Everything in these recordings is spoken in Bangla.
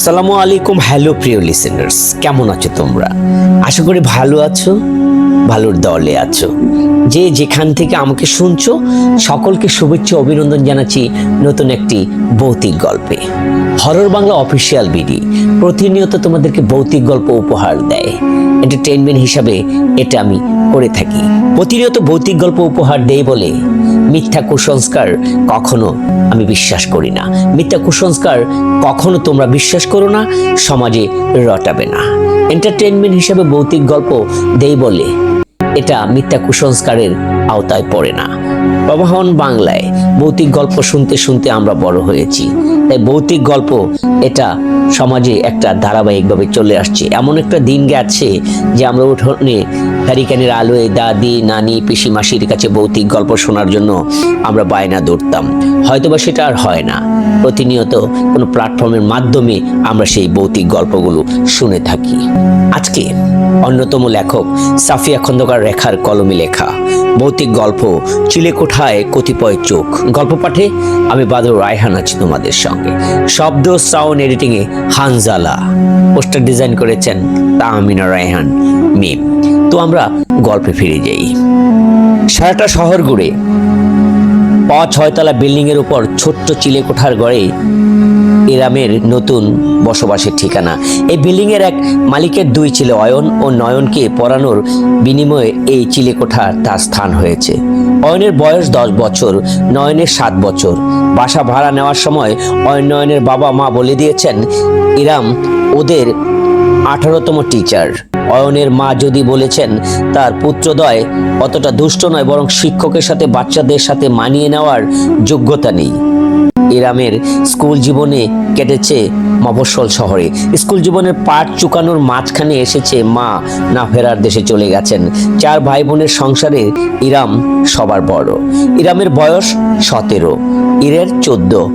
আসসালামু আলাইকুম, হ্যালো প্রিয় লিসেনার্স কেমন আছো তোমরা? আশা করি ভালো আছো, ভালোর দলে আছো। যে যেখান থেকে আমাকে শুনছো, সকলকে শুভেচ্ছা, অভিনন্দন জানাচ্ছি নতুন একটি ভৌতিক গল্পে। হরর বাংলা অফিসিয়াল বিডি প্রতিনিয়ত তোমাদেরকে ভৌতিক গল্প উপহার দেয়। এন্টারটেনমেন্ট হিসাবে এটা আমি করে থাকি। প্রতিনিয়ত ভৌতিক গল্প উপহার দেয় বলে মিথ্যা কুসংস্কার কখনো আমি বিশ্বাস করি না। মিথ্যা কুসংস্কার কখনো তোমরা বিশ্বাস করো না, সমাজে রটাবে না। এন্টারটেনমেন্ট হিসেবে ভৌতিক গল্প দেই বলে এটা মিথ্যা কুসংস্কারের আওতায় পড়ে না। প্রবাহন বাংলায় ভৌতিক গল্প শুনতে শুনতে আমরা বড় হয়েছি। তাই ভৌতিক গল্প এটা সমাজে একটা ধারাবাহিকভাবে চলে আসছে। এমন একটা দিন গেছে যে আমরা উঠোনে হ্যারিকানের আলোয় দাদি, নানি পিসি মাসির কাছে ভৌতিক গল্প শোনার জন্য আমরা বায়না দৌড়তাম হয়তোবা সেটা আর হয় না। প্রতিনিয়ত কোনো প্ল্যাটফর্মের মাধ্যমে আমরা সেই ভৌতিক গল্পগুলো শুনে থাকি। আজকে অন্যতম লেখক সাফিয়া খন্দকার রেখার কলমে লেখা, ভৌতিক গল্প চিলেকোঠায় কতিপয় চোখ। গল্প পাঠে আমি বাদর রায়হান আছি তোমাদের সঙ্গে। শব্দ সাউন্ড এডিটিংয়ে হানজালা। পোস্টার ডিজাইন করেছেন তাহমিনা রায়হান, মিম। তো আমরা গল্পে ফিরে যাই। সারাটা শহর ঘুরে পাঁচ ছয়তলা বিল্ডিং এর উপর ছোট্ট চিলেকোঠার গড়ে ইরামের নতুন বসবাসের ঠিকানা। এই বিল্ডিং এর এক মালিকের দুই ছেলে অয়ন ও নয়নকে পড়ানোর বিনিময়ে এই চিলেকোঠার তার স্থান হয়েছে। অয়নের বয়স দশ বছর, নয়নের সাত বছর। বাসা ভাড়া নেওয়ার সময় অয়ন নয়নের বাবা মা বলে দিয়েছেন ইরাম ওদের আঠারোতম টিচার অয়নের মা যদি বলেছেন, তার পুত্রদয় অতটা দুষ্ট নয়, বরং শিক্ষকের সাথে বাচ্চাদের সাথে মানিয়ে নেওয়ার যোগ্যতা নেই। ইরামের স্কুল জীবনে কেটেছে মফস্বল শহরে। স্কুল জীবনের পাট চুকানোর মাঝখানে এসেছে মা, না ফেরার দেশে চলে গেছেন। চার ভাই বোনের সংসারে ইরাম সবার বড়। ইরামের বয়স সতেরো, ইরের চোদ্দ।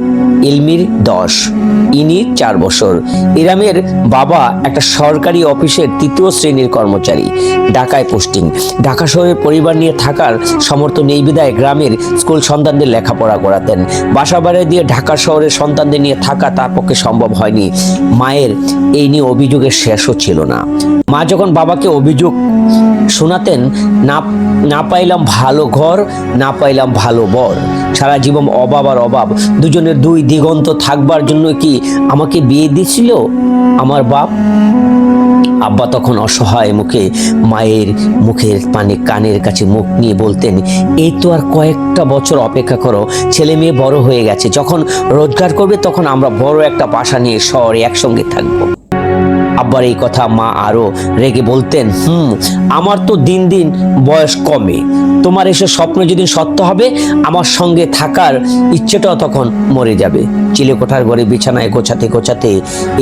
ইলমির দশ। ইনি চার বছর। ইরামের বাবা একটা সরকারি অফিসের তৃতীয় শ্রেণির কর্মচারী। ঢাকায় পোস্টিং। ঢাকা শহরে পরিবার নিয়ে থাকার সমর্থ নেই বিদায় গ্রামের স্কুল সন্তানদের লেখাপড়া করাতেন। বাসা দিয়ে ঢাকা শহরের সন্তানদের নিয়ে থাকা তার পক্ষে সম্ভব হয়নি। মায়ের এই নিয়ে অভিযোগের শেষও ছিল না। মা যখন বাবাকে অভিযোগ শোনাতেন, না না পাইলাম ভালো ঘর, না পাইলাম ভালো বর। সারা জীবন অভাব আর অভাব দুজনের দুই দিগন্ত থাকবার জন্য কি আমাকে বিয়ে দিছিল? আমার বাপ? আব্বা তখন অসহায় মুখে, মায়ের মুখের পানে কানের কাছে মুখ নিয়ে বলতেন এই তো আর কয়েকটা বছর অপেক্ষা করো, ছেলে মেয়ে বড় হয়ে গেছে। যখন রোজগার করবে তখন আমরা বড় একটা বাসা নিয়ে শহরে একসঙ্গে থাকব। আব্বার এই কথা মা আরও রেগে বলতেন, হুম, আমার তো দিন দিন বয়স কমে। তোমার এসে স্বপ্ন যদি সত্য হবে, আমার সঙ্গে থাকার ইচ্ছেটাও তখন মরে যাবে। চিলেকোঠার ঘরে বিছানায় গোছাতে গোছাতে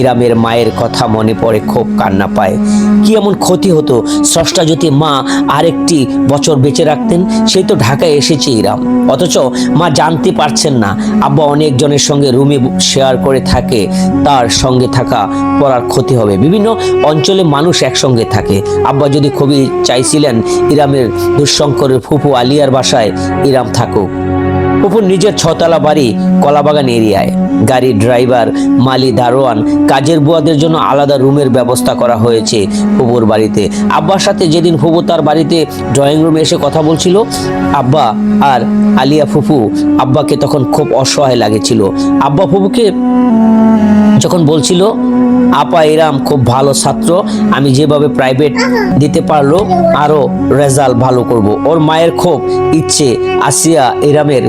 ইরামের মায়ের কথা মনে পড়ে, খুব কান্না পায়। কি এমন ক্ষতি হতো? স্রষ্টা যদি মা আরেকটি বছর বেঁচে রাখতেন, সেই তো ঢাকায় এসেছে ইরাম। অথচ মা জানতে পারছেন না, আব্বা অনেকজনের সঙ্গে রুমে শেয়ার করে থাকে, তার সঙ্গে থাকা পড়ার ক্ষতি হবে। বিভিন্ন অঞ্চলে মানুষ একসঙ্গে থাকে। আব্বা যদি খুবই চাইছিলেন ইরামের দুঃশঙ্করের ফুফু আলিয়ার বাসায় ইরাম থাকুক। ফুপুর নিজের ছতলা বাড়ি কলাবাগান এরিয়ায়। গাড়ি ড্রাইভার, মালি, দারোয়ান কাজের বুয়াদের জন্য আলাদা রুমের ব্যবস্থা করা হয়েছে ফুপুর বাড়িতে। আব্বার সাথে যেদিন ফুপু তার বাড়িতে ড্রয়িং রুমে এসে কথা বলছিল, আব্বা আর আলিয়া ফুফু আব্বাকে তখন খুব অসহায় লাগেছিল। আব্বা ফুপুকে যখন বলছিল আপা এরাম খুব ভালো ছাত্র। আমি যেভাবে প্রাইভেট দিতে পারল আরও রেজাল্ট ভালো করব। ওর মায়ের খুব ইচ্ছে আসিয়া এরামের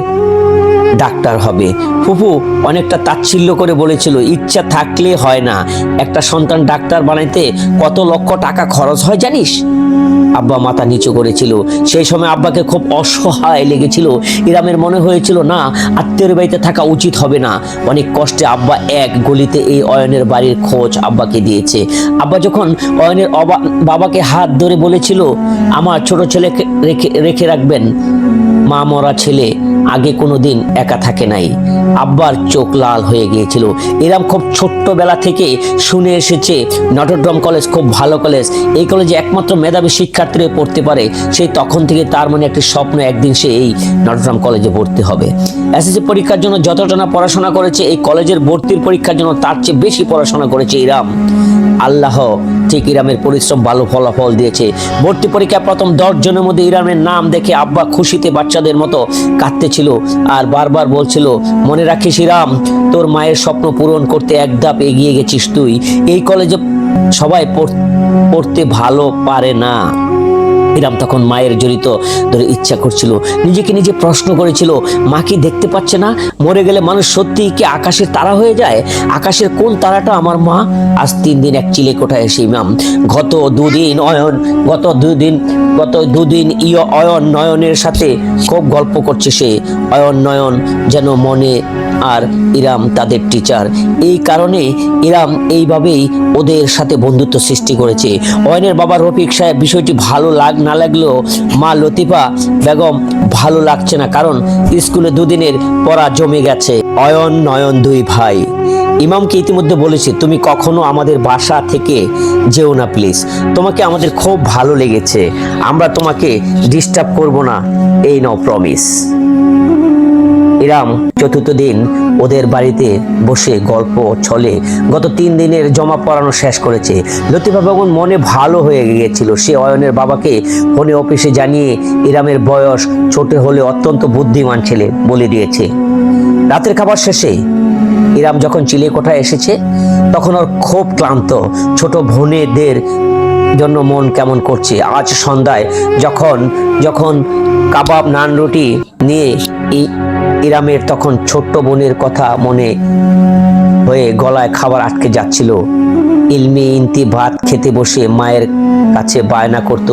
ডাক্তার হবে। ফুফু অনেকটা তাচ্ছিল্য করে বলেছিল ইচ্ছা থাকলে হয় না। একটা সন্তান ডাক্তার বানাইতে কত লক্ষ টাকা খরচ হয় জানিস? আব্বা মাথা নিচু করেছিল। সেই সময় আব্বাকে খুব অসহায় লেগেছিল। ইরামের মনে হয়েছিল, না আত্মীয় বাড়িতে থাকা উচিত হবে না। অনেক কষ্টে আব্বা এক গলিতে এই অয়নের বাড়ির খোঁজ আব্বাকে দিয়েছে। আব্বা যখন অয়নের বাবাকে হাত ধরে বলেছিল, আমার ছোট ছেলেকে রেখে রেখে রাখবেন, মা মরা ছেলে। আগে কোনো দিন একা থাকে নাই। আব্বার চোখ লাল হয়ে গিয়েছিল। এরম খুব ছোট্টবেলা থেকে শুনে এসেছে, নটরডম কলেজ খুব ভালো কলেজ। এই কলেজে একমাত্র মেধাবী শিক্ষার্থীরা পড়তে পারে। সেই তখন থেকে তার মনে একটি স্বপ্ন একদিন সে এই নটরডম কলেজে ভর্তি হবে। এসএসসি পরীক্ষার জন্য যতটা পড়াশোনা করেছে, এই কলেজের ভর্তির পরীক্ষার জন্য তার চেয়ে বেশি পড়াশোনা করেছে ইরাম আল্লাহ ঠিক ইরামের পরিশ্রম ভালো ফলাফল দিয়েছে। ভর্তি পরীক্ষা প্রথম দশজনের মধ্যে ইরামের নাম দেখে আব্বা খুশিতে বাচ্চাদের মতো কাঁদতেছিল আর বারবার বলছিল, মনে রাখিস ইরাম তোর মায়ের স্বপ্ন পূরণ করতে এক ধাপ এগিয়ে গেছিস তুই। এই কলেজে সবাই পড়- পড়তে ভালো পারে না। ইরাম তখন মায়ের জড়িত ধরে ইচ্ছা করছিল। নিজেকে নিজে প্রশ্ন করেছিল, মা কি দেখতে পাচ্ছে না? মরে গেলে মানুষ সত্যিই কি আকাশের তারা হয়ে যায়? আকাশের কোন তারাটা আমার মা? আজ তিন দিন এক চিলে কোঠায় এসে ইমাম। গত দুদিন অয়ন, গত দুদিন গত দুদিন ইয় অয়ন নয়নের সাথে খুব গল্প করছে সে। অয়ন নয়ন যেন মনে আর ইরাম তাদের টিচার এই কারণে ইরাম এইভাবেই ওদের সাথে বন্ধুত্ব সৃষ্টি করেছে। অয়নের বাবা রফিক সাহেব, বিষয়টি ভালো লাগ না লাগলেও মা লতিফা বেগম ভালো লাগছে না কারণ স্কুলে দুদিনের পড়া জমে গেছে। অয়ন, নয়ন দুই ভাই। ইমামকে ইতিমধ্যে বলেছে, তুমি কখনো আমাদের বাসা থেকে যেও না প্লিজ। তোমাকে আমাদের খুব ভালো লেগেছে। আমরা তোমাকে ডিস্টার্ব করব না। এই নাও প্রমিস ইরাম চতুর্থ দিন ওদের বাড়িতে বসে গল্প ছলে গত তিন দিনের জমা পড়ানো শেষ করেছে। লতিফা বেগম মনে ভালো হয়ে গিয়েছিল। সে অয়নের বাবাকে ফোনে অফিসে জানিয়ে ইরামের বয়স ছোট হলে অত্যন্ত বুদ্ধিমান ছেলে বলে দিয়েছে। রাতের খাবার শেষে ইরাম যখন চিলে কোঠায় এসেছে, তখন ওর খুব ক্লান্ত। ছোট বোনেদের জন্য মন কেমন করছে। আজ সন্ধ্যায় যখন যখন কাবাব নান রুটি নিয়ে ইরামের তখন ছোট্ট বোনের কথা মনে হয়ে গলায় খাবার আটকে যাচ্ছিল। ইলমি ইন্তি ভাত খেতে বসে মায়ের কাছে বায়না করত,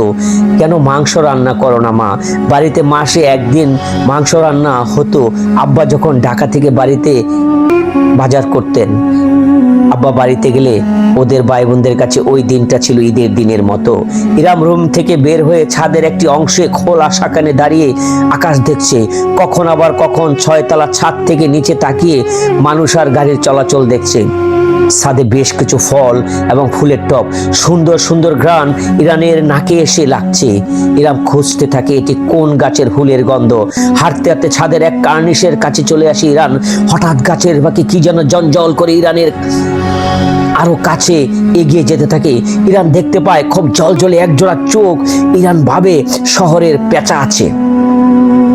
কেন মাংস রান্না করো না মা? বাড়িতে মাসে একদিন মাংস রান্না হতো। আব্বা যখন ঢাকা থেকে বাড়িতে বাজার করতেন আব্বা বাড়িতে গেলে ওদের ভাই বোনদের কাছে ওই দিনটা ছিল ঈদের দিনের মতো। ইরাম রুম থেকে বের হয়ে ছাদের একটি অংশে খোলা সাকানে দাঁড়িয়ে আকাশ দেখছে। কখন আবার কখন ছয়তলা ছাদ থেকে নিচে তাকিয়ে মানুষ আর গাড়ির চলাচল দেখছে। ছাদে বেশ কিছু ফল এবং ফুলের টব। সুন্দর সুন্দর গ্রান ইরানের নাকে এসে লাগছে। ইরাম খুঁজতে থাকে এটি কোন গাছের ফুলের গন্ধ। হাঁটতে হাঁটতে ছাদের এক কার্নিশের কাছে চলে আসে ইরান। হঠাৎ গাছের বাকি কি যেন জঞ্জল করে ইরানের আরও কাছে এগিয়ে যেতে থাকে। ইরান দেখতে পায় খুব জল জলে একজোড়া চোখ। ইরান ভাবে শহরের পেঁচা আছে।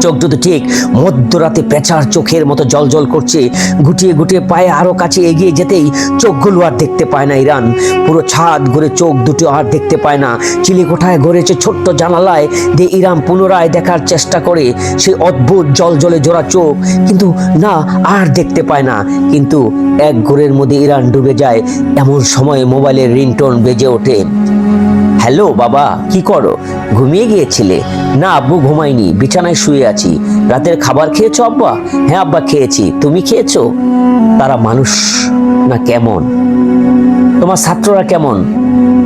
চোখ দুটো ঠিক, মধ্যরাতে পেঁচার চোখের মতো জল করছে, গুটিয়ে গুটিয়ে পায়ে আরও কাছে এগিয়ে যেতেই চোখগুলো আর দেখতে পায় না ইরান। পুরো ছাদ ঘুরে চোখ দুটো আর দেখতে পায় না। চিলেকোঠায় ঘুরেছে ছোট্ট জানালায় দিয়ে ইরান পুনরায় দেখার চেষ্টা করে সেই অদ্ভুত জল জলে জোড়া চোখ। কিন্তু না, আর দেখতে পায় না। কিন্তু এক ঘোরের মধ্যে ইরান ডুবে যায়, এমন সময় মোবাইলের রিংটোন বেজে ওঠে। হ্যালো, বাবা, কি করো? ঘুমিয়ে গিয়েছিলে? না, আব্বু, ঘুমাইনি, বিছানায় শুয়ে আছি। রাতের খাবার খেয়েছো, আব্বা? হ্যাঁ আব্বা, খেয়েছি। তুমি খেয়েছো? তারা মানুষ না কেমন? তোমার ছাত্ররা কেমন?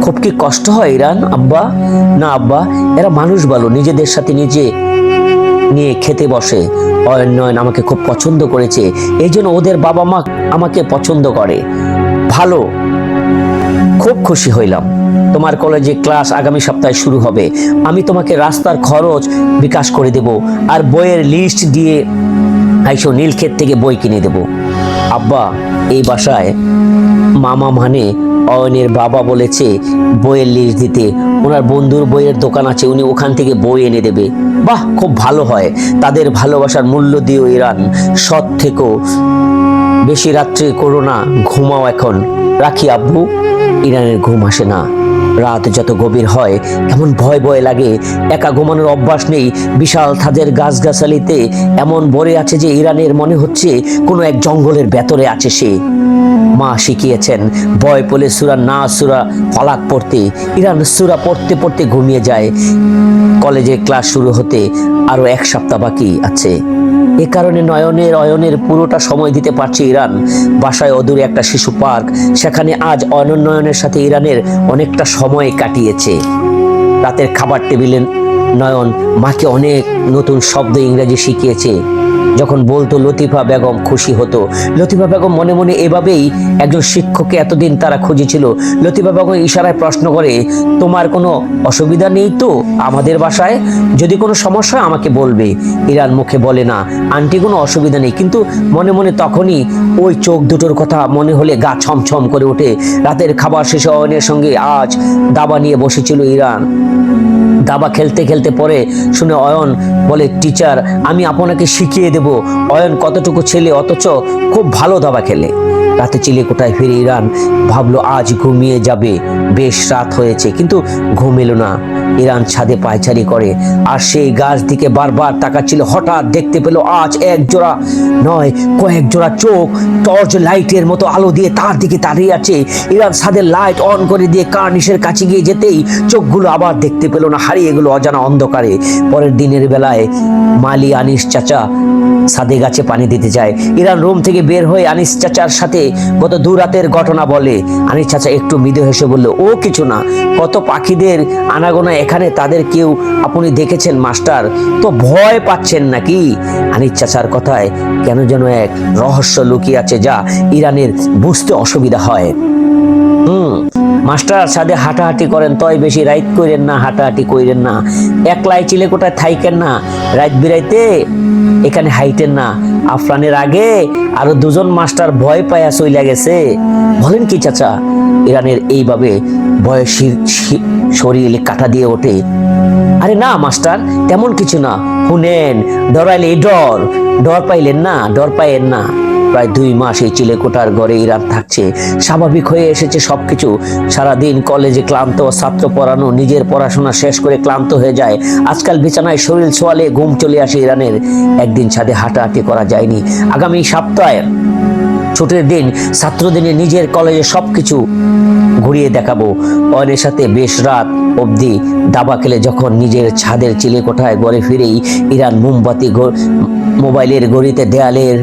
খুব কি কষ্ট হয়, ইরান, আব্বা? না, আব্বা, এরা মানুষ বলো নিজেদের সাথে নিজে নিয়ে খেতে বসে। অয়নয়ন আমাকে খুব পছন্দ করেছে এই জন্য ওদের বাবা মা আমাকে পছন্দ করে। ভালো, খুব খুশি হইলাম। তোমার কলেজে ক্লাস আগামী সপ্তাহে শুরু হবে। আমি তোমাকে রাস্তার খরচ বিকাশ করে দেব আর বইয়ের লিস্ট দিয়ে আইসো নীলক্ষেত থেকে বই কিনে দেব। আব্বা, এই বাসায় মামা মানে অয়নের বাবা বলেছে বইয়ের লিস্ট দিতে। ওনার বন্ধুর বইয়ের দোকান আছে, উনি ওখান থেকে বই এনে দেবে। বাহ, খুব ভালো হয়। তাদের ভালোবাসার মূল্য দিয়েও ইরান সৎ থেকেও বেশি রাত্রে করো না, ঘুমাও এখন। রাখি আব্বু, ইরানের ঘুম আসে না। রাত যত গভীর হয়, এমন ভয় ভয় লাগে, একা ঘুমানোর অভ্যাস নেই। বিশাল থাদের গাছগাছালিতে এমন ভরে আছে যে ইরানের মনে হচ্ছে কোনো এক জঙ্গলের ভেতরে আছে সে। মা শিখিয়েছেন, ভয় পেলে সুরা না, সুরা ফলাক পড়তে। ইরান সুরা পড়তে পড়তে ঘুমিয়ে যায়। কলেজে ক্লাস শুরু হতে আরও এক সপ্তাহ বাকি আছে। এ কারণে নয়নের অয়নের পুরোটা সময় দিতে পারছে ইরান। বাসায় অদূরে একটা শিশু পার্ক, সেখানে আজ অনন্যয়নের সাথে ইরানের অনেকটা সময় কাটিয়েছে। রাতের খাবার টেবিলে নয়ন মাকে অনেক নতুন শব্দ ইংরেজি শিখিয়েছে। যখন বলতো লতিফা বেগম খুশি হতো। লতিফা বেগম মনে মনে এভাবেই একজন শিক্ষককে এতদিন তারা খুঁজেছিল। লতিফা বেগম ইশারায় প্রশ্ন করে, তোমার কোনো অসুবিধা নেই তো আমাদের বাসায়? যদি কোনো সমস্যা আমাকে বলবে। ইরান মুখে বলে, না, আন্টি কোনো অসুবিধা নেই। কিন্তু মনে মনে তখনই ওই চোখ দুটোর কথা মনে হলে গা ছমছম করে ওঠে। রাতের খাবার শেষে অয়নের সঙ্গে আজ দাবা নিয়ে বসেছিল ইরান। দাবা খেলতে খেলতে পরে শুনে অয়ন বলে, টিচার, আমি আপনাকে শিখিয়ে দেব। অয়ন, কতটুকু ছেলে অথচ খুব ভালো দাবা খেলে। রাতে চিলে কোটায় ফিরে ইরান ভাবলো, আজ ঘুমিয়ে যাবে। বেশ রাত হয়েছে, কিন্তু ঘুম এলো না। ইরান ছাদে পায়চারি করে, আর সেই গাছ দিকে বারবার তাকাচ্ছিল। হঠাৎ দেখতে পেল আজ এক জোড়া নয়, কয়েক জোড়া চোখ, টর্চ লাইটের মতো আলো দিয়ে তার দিকে দাঁড়িয়ে আছে। ইরান ছাদের লাইট অন করে দিয়ে কার্নিশের কাছে গিয়ে যেতেই চোখগুলো আবার দেখতে পেল না, হারিয়ে গেল অজানা অন্ধকারে। পরের দিনের বেলায় মালি আনিস চাচা সাদে গাছে পানি দিতে যায়। ইরান রুম থেকে বের হয়ে আনিস চাচার সাথে গত দু রাতের ঘটনা বলে। আনিস চাচা একটু মৃদু হেসে বলল, ও কিছু না, কত পাখিদের আনাগোনা এখানে তাদের কেউ আপনি দেখেছেন, মাস্টার? তো ভয় পাচ্ছেন নাকি? আনিস চাচার কথায় কেন যেন এক রহস্য লুকিয়ে আছে যা ইরানের বুঝতে অসুবিধা হয়। হুম, মাস্টার সাথে হাঁটাহাঁটি করেন, তয় বেশি রাইত কইরেন না, হাঁটাহাঁটি কইরেন না। একলাই চিলে কোটায় থাইকেন না রাইত বিরাইতে? এখানে হাইটেন না। আফরানের আগে আরও দুজন মাস্টার ভয় পায়া চইলা গেছে। বলেন কি চাচা, ইরানের এইভাবে বয়সীর শরীর কাটা দিয়ে ওঠে। আরে না, মাস্টার, তেমন কিছু না। শুনেন, ডরাইলে ডর। ডর পাইলেন না, ডর পাইলেন না। প্রায় দুই মাস এই চিলেকোটার ঘরে ইরান থাকছে। স্বাভাবিক হয়ে এসেছে সব কিছু সারাদিন কলেজে ক্লান্ত, ছাত্র পড়ানো, নিজের পড়াশোনা শেষ করে ক্লান্ত হয়ে যায়। আজকাল বিছানায় শরীর ছোয়ালে ঘুম চলে আসে ইরানের। একদিন ছাদে হাঁটাহাঁটি করা যায়নি। আগামী সপ্তাহে ছুটির দিন ছাত্রদিনে নিজের কলেজে সব কিছু ঘুরিয়ে দেখাবো। অয়নের সাথে বেশ রাত অবধি দাবা খেলে যখন নিজের ছাদের চিলে কোঠায় গড়ে ফিরেই ইরান মোমবাতি মোবাইলের গড়িতে দেয়ালের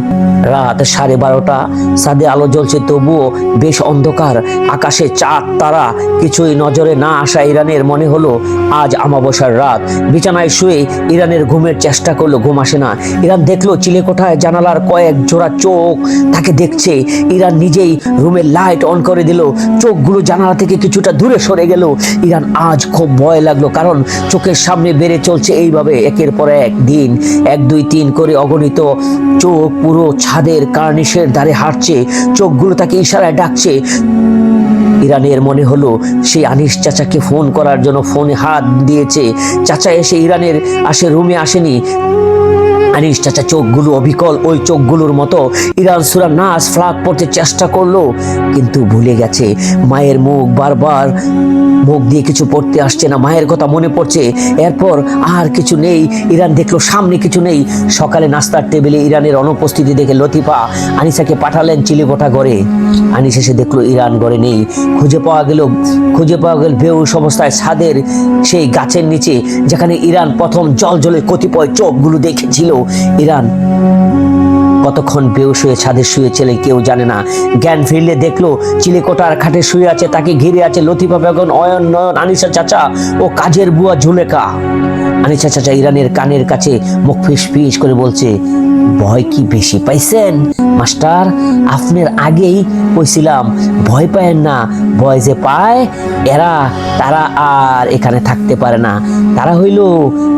রাত সাড়ে বারোটা। ছাদে আলো জ্বলছে, তবুও বেশ অন্ধকার। আকাশে চাঁদ, তারা কিছুই নজরে না আসা ইরানের মনে হলো, আজ আমাবস্যার রাত। বিছানায় শুয়ে ইরানের ঘুমের চেষ্টা করল, ঘুম আসে না। ইরান দেখল চিলেকোঠায় জানালার কয়েক জোড়া চোখ। তাকে দেখছে, ইরান নিজেই রুমের লাইট অন করে দিল। চোখগুলো জানালা থেকে কিছুটা দূরে সরে গেল। ইরান আজ খুব ভয় লাগল, কারণ চোখের সামনে বেড়ে চলছে এইভাবে একের পর এক দিন। এক, দুই, তিন করে অগণিত চোখ পুরো ছাদের কার্নিশের ধারে হাঁটছে, চোখগুলো তাকে ইশারায় ডাকছে। ইরানের মনে হলো সেই আনিস চাচাকে ফোন করার জন্য ফোনে হাত দিয়েছে। চাচা এসে ইরানের আসে, রুমে আসেনি। আনিস চাচা চোখগুলো অবিকল, ওই চোখগুলোর মতো ইরান সুরা নাচ ফ্লাগ পড়তে চেষ্টা করল, কিন্তু ভুলে গেছে। মায়ের মুখ বারবার মুখ দিয়ে কিছু পড়তে আসছে না, মায়ের কথা মনে পড়ছে। এরপর আর কিছু নেই, ইরান দেখল সামনে কিছু নেই। সকালে নাস্তার টেবিলে ইরানের অনুপস্থিতি দেখে লতিফা আনিসাকে পাঠালেন চিলিকোঠা ঘরে। আনিস এসে দেখল ইরান ঘরে নেই। খুঁজে পাওয়া গেল, খুঁজে পাওয়া গেল বেউস অবস্থায় ছাদের সেই গাছের নিচে, যেখানে ইরান প্রথম জল জলে কতিপয় চোখগুলো দেখেছিল। ইরান। কতক্ষণ বেউস হয়ে ছাদে শুয়ে ছেলে কেউ জানে না। জ্ঞান ফিরলে দেখল, চিলেকোটার খাটে শুয়ে আছে, তাকে ঘিরে আছে লতিফা বেগম, অয়ন নয়ন, আনিসা চাচা ও কাজের বুয়া ঝুলেকা আনিসা চাচা ইরানের কানের কাছে মুখ ফিস ফিস করে বলছে, ভয় কি বেশি পাইছেন? মাস্টার, আপনার আগেই কইছিলাম, ভয় পায়েন না, ভয় যে পায়, এরা, তারা আর এখানে থাকতে পারে না। তারা হইল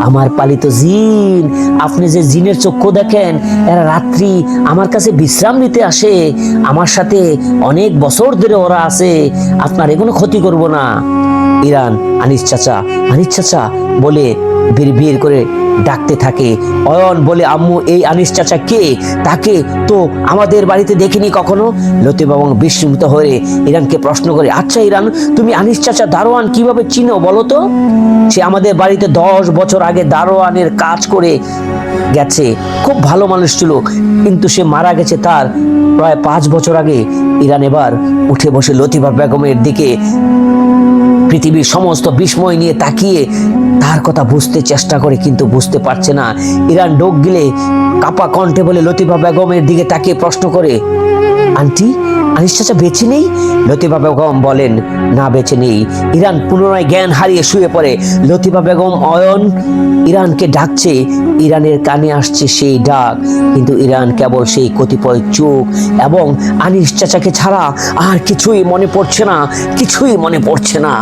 আমার পালিত জিন। আপনি যে জিনের চক্ষু দেখেন, এরা রাত্রি আমার কাছে বিশ্রাম নিতে আসে, আমার সাথে অনেক বছর ধরে ওরা আছে, আপনার এগুলো ক্ষতি করব না। ইরান, আনিস চাচা আনিস চাচা বলে বীর বীর করে ডাকতে থাকে। অয়ন বলে, আম্মু, এই আনিস চাচা কে? তাকে তো আমাদের বাড়িতে দেখিনি কখনো? লতিফ এবং বিস্মিত হয়ে ইরানকে প্রশ্ন করে আচ্ছা ইরান, তুমি আনিস চাচা দারোয়ান কীভাবে চিনো বলো তো? সে আমাদের বাড়িতে দশ বছর আগে দারোয়ানের কাজ করে গেছে। খুব ভালো মানুষ ছিল, কিন্তু সে মারা গেছে তার প্রায় পাঁচ বছর আগে। ইরান এবার উঠে বসে লতিফা বেগমের দিকে পৃথিবীর সমস্ত বিস্ময় নিয়ে তাকিয়ে তার কথা বুঝতে চেষ্টা করে কিন্তু বুঝতে পারছে না। ইরান ডোক গেলে কাপা কণ্ঠে বলে, লতিফা বেগমের দিকে তাকিয়ে প্রশ্ন করে, আন্টি আনিস চাচা বেঁচে নেই? লতিফা বেগম বলেন, না, বেঁচে নেই। ইরান পুনরায় জ্ঞান হারিয়ে শুয়ে পড়ে। লতিফা বেগম অয়ন ইরানকে ডাকছে, ইরানের কানে আসছে সেই ডাক। কিন্তু ইরান কেবল সেই কতিপয় চোখ এবং আনিস চাচাকে ছাড়া আর কিছুই মনে পড়ছে না, কিছুই মনে পড়ছে না।